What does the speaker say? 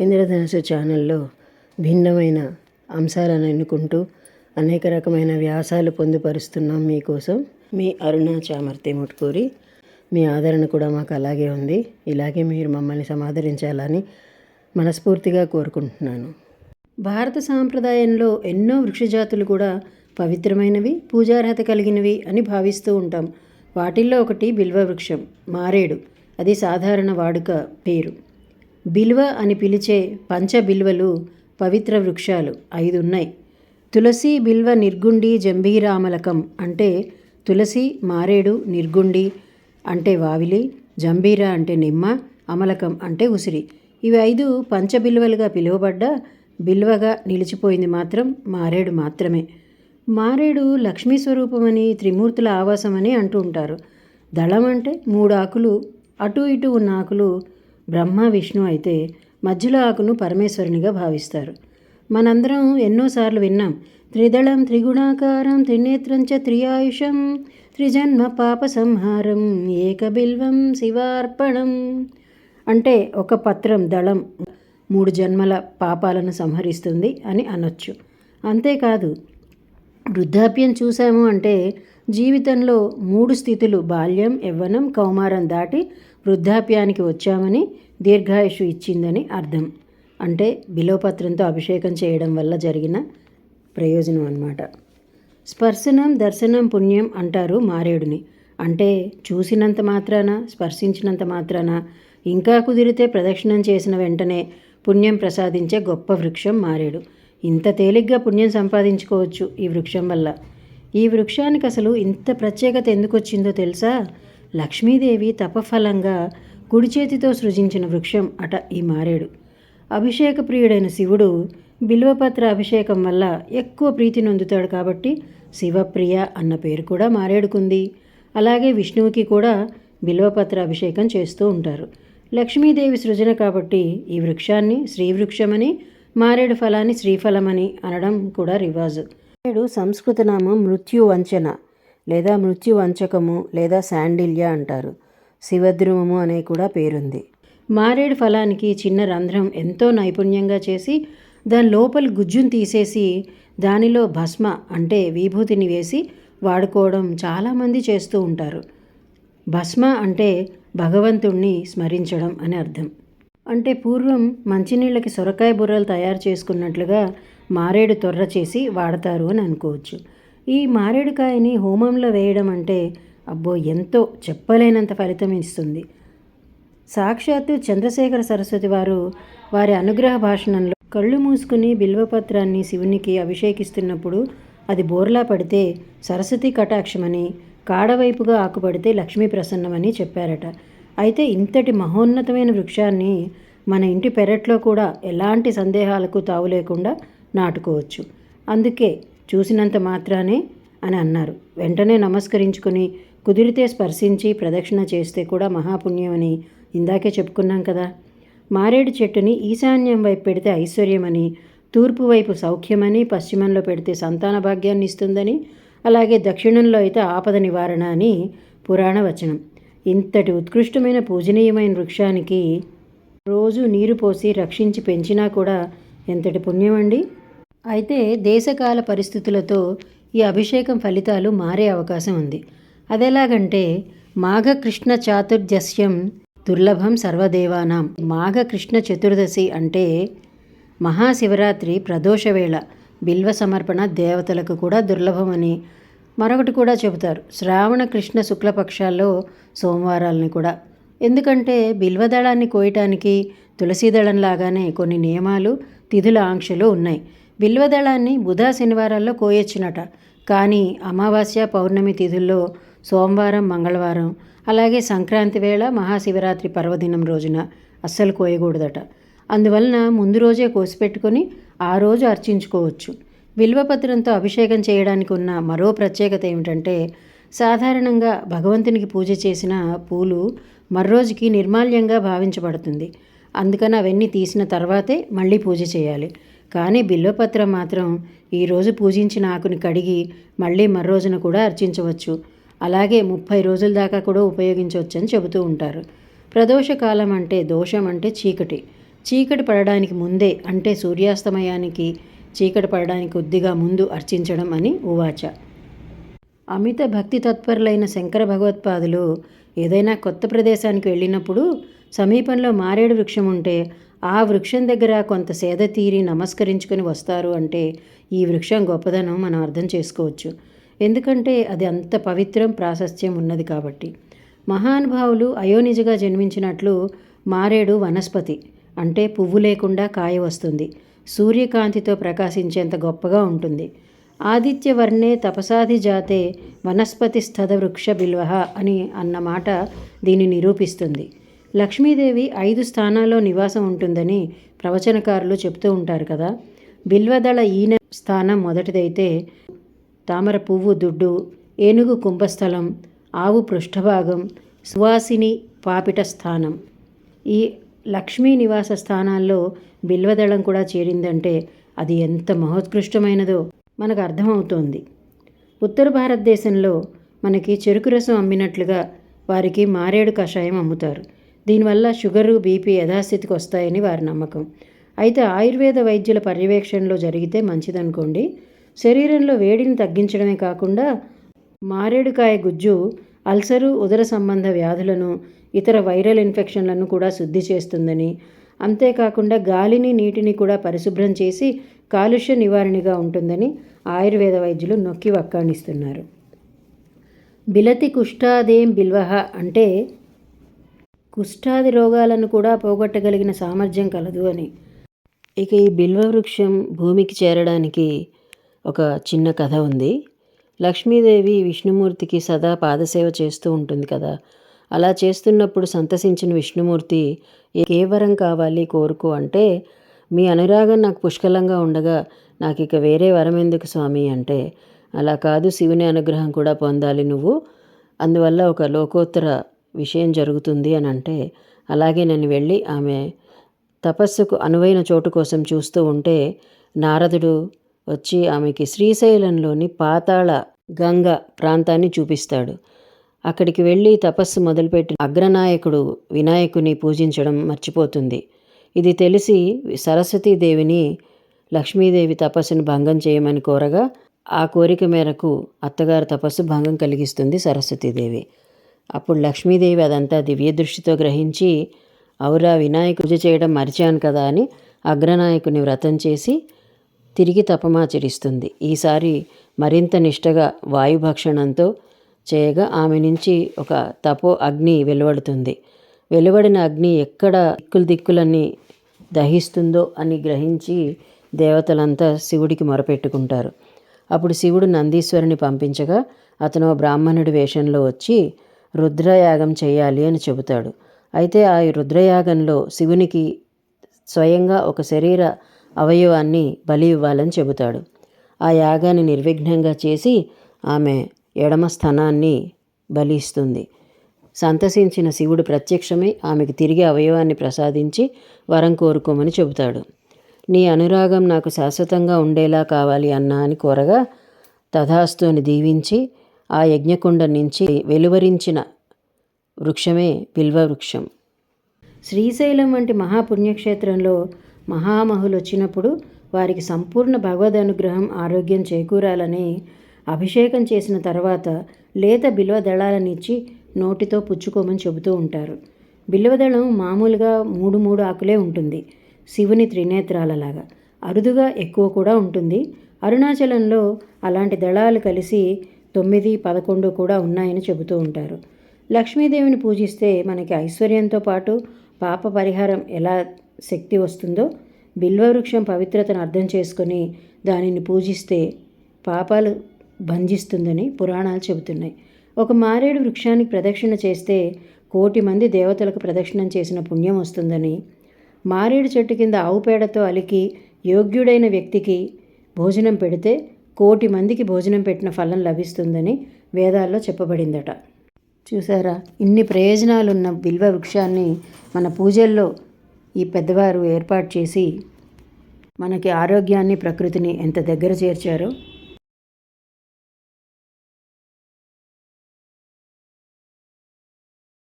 ఇంద్రధనుసు ఛానల్లో భిన్నమైన అంశాలను ఎన్నుకుంటూ అనేక రకమైన వ్యాసాలు పొందుపరుస్తున్నాం మీకోసం మీ అరుణ చామర్తి ముట్కూరి. మీ ఆదరణ కూడా మాకు అలాగే ఉంది. ఇలాగే మీరు మమ్మల్ని సమాదరించాలని మనస్ఫూర్తిగా కోరుకుంటున్నాను. భారత సాంప్రదాయంలో ఎన్నో వృక్షజాతులు కూడా పవిత్రమైనవి పూజార్హత కలిగినవి అని భావిస్తూ ఉంటాం. వాటిల్లో ఒకటి బిల్వ వృక్షం మారేడు. అది సాధారణ వాడుక పేరు. బిల్వ అని పిలిచే పంచ బిల్వలు పవిత్ర వృక్షాలు ఐదు ఉన్నాయి తులసి బిల్వ నిర్గుండి జంభీరామలకం అంటే తులసి మారేడు నిర్గుండి అంటే వావిలి జంబీర అంటే నిమ్మ అమలకం అంటే ఉసిరి. ఇవి ఐదు పంచబిల్వలుగా పిలువబడ్డ బిల్వగా నిలిచిపోయింది మాత్రం మారేడు మాత్రమే. మారేడు లక్ష్మీ స్వరూపమని త్రిమూర్తుల ఆవాసమని అంటూ ఉంటారు. దళం అంటే మూడు ఆకులు అటు ఇటు ఉన్న ఆకులు బ్రహ్మ విష్ణు అయితే మధ్యలో ఆకును పరమేశ్వరునిగా భావిస్తారు. మనందరం ఎన్నోసార్లు విన్నాం త్రిదళం త్రిగుణాకారం త్రినేత్రం చ త్రియాయుషం త్రిజన్మ పాప సంహారం ఏకబిల్వం శివార్పణం. అంటే ఒక పత్రం దళం మూడు జన్మల పాపాలను సంహరిస్తుంది అని అనొచ్చు. అంతేకాదు వృద్ధాప్యం చూసాము అంటే జీవితంలో మూడు స్థితులు బాల్యం యవ్వనం కౌమారం దాటి వృద్ధాప్యానికి వచ్చామని దీర్ఘాయుషు ఇచ్చిందని అర్థం. అంటే బిలోపత్రంతో అభిషేకం చేయడం వల్ల జరిగిన ప్రయోజనం అన్నమాట. స్పర్శనం దర్శనం పుణ్యం అంటారు మారేడుని. అంటే చూసినంత మాత్రాన స్పర్శించినంత మాత్రాన? ఇంకా కుదిరితే ప్రదక్షిణం చేసిన వెంటనే పుణ్యం ప్రసాదించే గొప్ప వృక్షం మారేడు. ఇంత తేలిగ్గా పుణ్యం సంపాదించుకోవచ్చు ఈ వృక్షం వల్ల. ఈ వృక్షానికి అసలు ఇంత ప్రత్యేకత ఎందుకు వచ్చిందో తెలుసా? లక్ష్మీదేవి తపఫలంగా కుడి చేతితో సృజించిన వృక్షం అట ఈ మారేడు. అభిషేక ప్రియుడైన శివుడు బిల్వపత్ర అభిషేకం వల్ల ఎక్కువ ప్రీతి నొందుతాడు కాబట్టి శివప్రియ అన్న పేరు కూడా మారేడుకుంది. అలాగే విష్ణువుకి కూడా బిల్వపత్ర అభిషేకం చేస్తూ ఉంటారు. లక్ష్మీదేవి సృజన కాబట్టి ఈ వృక్షాన్ని శ్రీవృక్షమని మారేడు ఫలాన్ని శ్రీఫలమని అనడం కూడా రివాజు. మారేడు సంస్కృత నామం మృత్యు వంచన. లేదా మృత్యు వంచకము లేదా శాండిల్య అంటారు. శివద్రుమము అనే కూడా పేరుంది. మారేడు ఫలానికి చిన్న రంధ్రం ఎంతో నైపుణ్యంగా చేసి దాని లోపల గుజ్జును తీసేసి దానిలో భస్మ అంటే విభూతిని వేసి వాడుకోవడం చాలామంది చేస్తూ ఉంటారు. భస్మ అంటే భగవంతుణ్ణి స్మరించడం అని అర్థం. అంటే పూర్వం మంచినీళ్ళకి సొరకాయ బుర్రలు తయారు చేసుకున్నట్లుగా మారేడు తొర్ర చేసి వాడతారు అని అనుకోవచ్చు. ఈ మారేడుకాయని హోమంలో వేయడం అంటే అబ్బో ఎంతో చెప్పలేనంత ఫలితం ఇస్తుంది. సాక్షాత్తు చంద్రశేఖర సరస్వతి వారు వారి అనుగ్రహ భాషణంలో కళ్ళు మూసుకుని బిల్వపత్రాన్ని శివునికి అభిషేకిస్తున్నప్పుడు అది బోర్లా పడితే సరస్వతి కటాక్షమని కాడవైపుగా ఆకుపడితే లక్ష్మీ ప్రసన్నమని చెప్పారట. అయితే ఇంతటి మహోన్నతమైన వృక్షాన్ని మన ఇంటి పెరట్లో కూడా ఎలాంటి సందేహాలకు తావు లేకుండా నాటుకోవచ్చు. అందుకే చూసినంత మాత్రానే అని అన్నారు. వెంటనే నమస్కరించుకొని కుదిరితే స్పర్శించి ప్రదక్షిణ చేస్తే కూడా మహాపుణ్యం అని ఇందాకే చెప్పుకున్నాం కదా. మారేడు చెట్టుని ఈశాన్యం వైపు పెడితే ఐశ్వర్యమని తూర్పు వైపు సౌఖ్యమని పశ్చిమంలో పెడితే సంతాన భాగ్యాన్ని ఇస్తుందని అలాగే దక్షిణంలో అయితే ఆపద నివారణ అని పురాణ వచనం. ఇంతటి ఉత్కృష్టమైన పూజనీయమైన వృక్షానికి రోజు నీరు పోసి రక్షించి పెంచినా కూడా ఎంతటి పుణ్యం అండి అయితే దేశకాల పరిస్థితులతో ఈ అభిషేకం ఫలితాలు మారే అవకాశం ఉంది. అదెలాగంటే మాఘకృష్ణ చాతుర్దశ్యం దుర్లభం సర్వదేవానాం. మాఘకృష్ణ చతుర్దశి అంటే మహాశివరాత్రి ప్రదోషవేళ. బిల్వ సమర్పణ దేవతలకు కూడా దుర్లభమని మరొకటి కూడా చెబుతారు. శ్రావణ కృష్ణ శుక్లపక్షాల్లో సోమవారాలని కూడా. ఎందుకంటే బిల్వదళాన్ని కోయటానికి తులసీదళం లాగానే కొన్ని నియమాలు తిథుల ఆంక్షలు ఉన్నాయి. బిల్వదళాన్ని బుధ శనివారాల్లో కోయొచ్చునట. కానీ అమావాస్య పౌర్ణమి తిథుల్లో సోమవారం మంగళవారం అలాగే సంక్రాంతి వేళ మహాశివరాత్రి పర్వదినం రోజున అస్సలు కోయకూడదట. అందువలన ముందు రోజే కోసిపెట్టుకొని ఆ రోజు అర్చించుకోవచ్చు. బిల్వపత్రంతో అభిషేకం చేయడానికి ఉన్న మరో ప్రత్యేకత ఏమిటంటే సాధారణంగా భగవంతునికి పూజ చేసిన పూలు మర్రోజుకి నిర్మాల్యంగా భావించబడుతుంది. అందుకని అవన్నీ తీసిన తర్వాతే మళ్ళీ పూజ చేయాలి. కానీ బిల్వపత్రం మాత్రం ఈరోజు పూజించిన ఆకుని కడిగి మళ్ళీ మర్రోజున కూడా అర్చించవచ్చు. అలాగే ముప్పై రోజుల దాకా కూడా ఉపయోగించవచ్చు అని చెబుతూ ఉంటారు. ప్రదోషకాలం అంటే దోషం అంటే చీకటి. చీకటి పడడానికి ముందే అంటే సూర్యాస్తమయానికి చీకటి పడడానికి కొద్దిగా ముందు అర్చించడం అని ఉవాచ. అమిత భక్తి తత్పరులైన శంకర భగవత్పాదులు ఏదైనా కొత్త ప్రదేశానికి వెళ్ళినప్పుడు సమీపంలో మారేడు వృక్షం ఉంటే ఆ వృక్షం దగ్గర కొంత సేద తీరి నమస్కరించుకొని వస్తారు అంటే ఈ వృక్షం గొప్పదనం మనం అర్థం చేసుకోవచ్చు. ఎందుకంటే అది అంత పవిత్రం ప్రాశస్త్యం ఉన్నది కాబట్టి. మహానుభావులు అయోనిజగా జన్మించినట్లు మారేడు వనస్పతి అంటే పువ్వు లేకుండా కాయ వస్తుంది. సూర్యకాంతితో ప్రకాశించేంత గొప్పగా ఉంటుంది. ఆదిత్యవర్ణే తపసాది జాతే వనస్పతి స్థద వృక్ష బిల్వహ అని అన్నమాట దీన్ని నిరూపిస్తుంది. లక్ష్మీదేవి ఐదు స్థానాల్లో నివాసం ఉంటుందని ప్రవచనకారులు చెప్తూ ఉంటారు కదా. బిల్వదళ ఈన స్థానం మొదటిదైతే తామర పువ్వు దుడ్డు ఏనుగు కుంభస్థలం ఆవు పృష్ఠభాగం సువాసిని పాపిట స్థానం. ఈ లక్ష్మీ నివాస స్థానాల్లో బిల్వదళం కూడా చేరిందంటే అది ఎంత మహోత్కృష్టమైనదో మనకు అర్థమవుతోంది. ఉత్తర భారతదేశంలో మనకి చెరుకు రసం అమ్మినట్లుగా వారికి మారేడు కషాయం అమ్ముతారు. దీనివల్ల షుగరు బీపీ యథాస్థితికి వస్తాయని వారి నమ్మకం. అయితే ఆయుర్వేద వైద్యుల పర్యవేక్షణలో జరిగితే మంచిదనుకోండి. శరీరంలో వేడిని తగ్గించడమే కాకుండా మారేడుకాయ గుజ్జు అల్సరు ఉదర సంబంధ వ్యాధులను ఇతర వైరల్ ఇన్ఫెక్షన్లను కూడా శుద్ధి చేస్తుందని అంతేకాకుండా గాలిని నీటిని కూడా పరిశుభ్రం చేసి కాలుష్య నివారణగా ఉంటుందని ఆయుర్వేద వైద్యులు నొక్కి వక్కాణిస్తున్నారు. బిలతి కుష్ఠాదేం బిల్వహ అంటే కుష్ఠాది రోగాలను కూడా పోగొట్టగలిగిన సామర్థ్యం కలదు అని. ఇక ఈ బిల్వ వృక్షం భూమికి చేరడానికి ఒక చిన్న కథ ఉంది. లక్ష్మీదేవి విష్ణుమూర్తికి సదా పాదసేవ చేస్తూ ఉంటుంది కదా. అలా చేస్తున్నప్పుడు సంతసించిన విష్ణుమూర్తి ఏ వరం కావాలి కోరుకో అంటే మీ అనురాగం నాకు పుష్కలంగా ఉండగా నాకు ఇక వేరే వరం ఎందుకు స్వామి అంటే? అలా కాదు శివుని అనుగ్రహం కూడా పొందాలి నువ్వు. అందువల్ల ఒక లోకోత్తర విషయం జరుగుతుంది అని అంటే అలాగే నేను వెళ్ళి ఆమె తపస్సుకు అనువైన చోటు కోసం చూస్తూ ఉంటే నారదుడు వచ్చి ఆమెకి శ్రీశైలంలోని పాతాళ గంగ ప్రాంతాన్ని చూపిస్తాడు. అక్కడికి వెళ్ళి తపస్సు మొదలుపెట్టిన అగ్రనాయకుడు వినాయకుని పూజించడం మర్చిపోతుంది. ఇది తెలిసి సరస్వతీదేవిని లక్ష్మీదేవి తపస్సును భంగం చేయమని కోరగా ఆ కోరిక మేరకు అత్తగారు తపస్సు భంగం కలిగిస్తుంది సరస్వతీదేవి అప్పుడు లక్ష్మీదేవి అదంతా దివ్య దృష్టితో గ్రహించి అవురా వినాయక పూజ చేయడం మరిచాను కదా అని అగ్రనాయకుని వ్రతం చేసి తిరిగి తపమాచరిస్తుంది. ఈసారి మరింత నిష్టగా వాయుభక్షణంతో చేయగా ఆమె నుంచి ఒక తపో అగ్ని వెలువడుతుంది. వెలువడిన అగ్ని ఎక్కడ దిక్కులు దిక్కులన్నీ దహిస్తుందో అని గ్రహించి దేవతలంతా శివుడికి మొరపెట్టుకుంటారు. అప్పుడు శివుడు నందీశ్వరుని పంపించగా అతను బ్రాహ్మణుడి వేషంలో వచ్చి రుద్రయాగం చేయాలి అని చెబుతాడు. అయితే ఆ రుద్రయాగంలో శివునికి స్వయంగా ఒక శరీర అవయవాన్ని బలి ఇవ్వాలని చెబుతాడు. ఆ యాగాన్ని నిర్విఘ్నంగా చేసి ఆమె ఎడమ స్థానాన్ని బలిస్తుంది. సంతసించిన శివుడు ప్రత్యక్షమై ఆమెకు తిరిగి అవయవాన్ని ప్రసాదించి వరం కోరుకోమని చెబుతాడు. నీ అనురాగం నాకు శాశ్వతంగా ఉండేలా కావాలి అన్నా అని కోరగా తథాస్తుని దీవించి ఆ యజ్ఞకుండ నుంచి వెలువరించిన వృక్షమే బిల్వవృక్షం. శ్రీశైలం వంటి మహాపుణ్యక్షేత్రంలో మహామహులు వచ్చినప్పుడు వారికి సంపూర్ణ భగవద్ అనుగ్రహం ఆరోగ్యం చేకూరాలని అభిషేకం చేసిన తర్వాత లేత బిల్వ దళాలనిచ్చి నోటితో పుచ్చుకోమని చెబుతూ ఉంటారు. బిల్వదళం మామూలుగా మూడు మూడు ఆకులే ఉంటుంది శివుని త్రినేత్రాలలాగా. అరుదుగా ఎక్కువ కూడా ఉంటుంది. అరుణాచలంలో అలాంటి దళాలు కలిసి తొమ్మిది పదకొండు కూడా ఉన్నాయని చెబుతూ ఉంటారు. లక్ష్మీదేవిని పూజిస్తే మనకి ఐశ్వర్యంతో పాటు పాప పరిహారం ఎలా శక్తి వస్తుందో బిల్వవృక్షం పవిత్రతను అర్థం చేసుకొని దానిని పూజిస్తే పాపాలు భంజిస్తుందని పురాణాలు చెబుతున్నాయి. ఒక మారేడు వృక్షానికి ప్రదక్షిణ చేస్తే కోటి మంది దేవతలకు ప్రదక్షిణం చేసిన పుణ్యం వస్తుందని మారేడు చెట్టు కింద ఆవు పేడతో అలికి యోగ్యుడైన వ్యక్తికి భోజనం పెడితే కోటి మందికి భోజనం పెట్టిన ఫలం లభిస్తుందని వేదాల్లో చెప్పబడిందట. చూసారా ఇన్ని ప్రయోజనాలున్న బిల్వ వృక్షాన్ని మన పూజల్లో ఈ పెద్దవారు ఏర్పాటు చేసి మనకి ఆరోగ్యాన్ని ప్రకృతిని ఎంత దగ్గర చేర్చారో